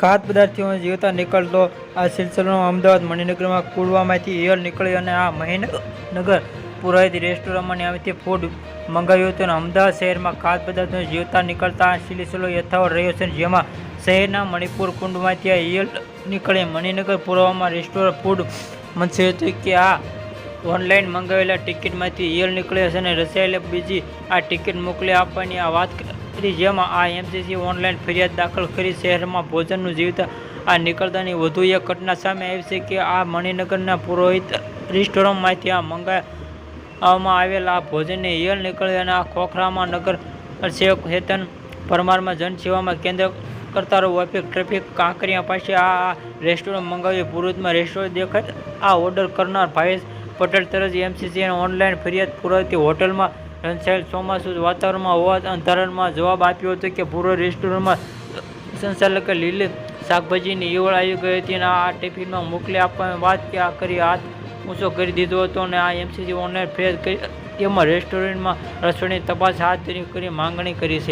ખાદ્ય પદાર્થોમાં જીવતા નીકળતો આ સિલસિલો અમદાવાદ મણિનગરમાં કુડવામાંથી એર નીકળી અને આ મહીનગર પુરોહિત રેસ્ટોરન્ટમાં આવીથી ફૂડ મંગાવ્યું હતું અને અમદાવાદ શહેરમાં ખાદ્ય પદાર્થો જીવતા નીકળતા આ સિલસિલો યથાવત રહ્યો છે જેમાં શહેરના મણિપુર કુંડમાંથી આ એર નીકળી મણિનગર પુરવામાં રેસ્ટોરન્ટ ફૂડ મનસે હતું કે આ ઓનલાઈન મંગાવેલા ટિકિટમાંથી ઈયળ નીકળે છે અને રસાયેલા બીજી આ ટિકિટ મોકલી આપવાની આ વાત કરી જેમાં આ એમસીસી ઓનલાઈન ફરિયાદ દાખલ કરી શહેરમાં ભોજનનું જીવતા આ નીકળતાની વધુ એક ઘટના સામે આવી છે કે આ મણિનગરના પુરોહિત રેસ્ટોરન્ટમાંથી આ મંગાવવામાં આવેલા આ ભોજનને ઈયળ નીકળી અને આ ખોખરામાં નગર સેવક હેતન પરમારમાં જનસેવામાં કેન્દ્ર કરતા ઓફિક ટ્રાફિક કાંકરિયા પાસે આ આ રેસ્ટોરન્ટ મંગાવી પુરોહિતમાં રેસ્ટોરન્ટ દેખાય. આ ઓર્ડર કરનાર ભાવેશ પટેલ તરજ એમસીસીને ઓનલાઈન ફરિયાદ પુરાવતી હોટલમાં રંચાયેલ ચોમાસું વાતાવરણમાં હોવા અંધારણમાં જવાબ આપ્યો હતો કે પૂર્વ રેસ્ટોરન્ટમાં સંચાલકે લીલી શાકભાજીની ઈવળ આવી ગઈ હતી અને આ ટિફિનમાં મોકલી આપવાની વાત કરી હાથ ઊંચો કરી દીધો હતો અને આ એમસીસી ઓનલાઈન ફેર કરી તેમાં રેસ્ટોરન્ટમાં રસોઈની તપાસ હાથ ધરી કરી માંગણી કરી છે.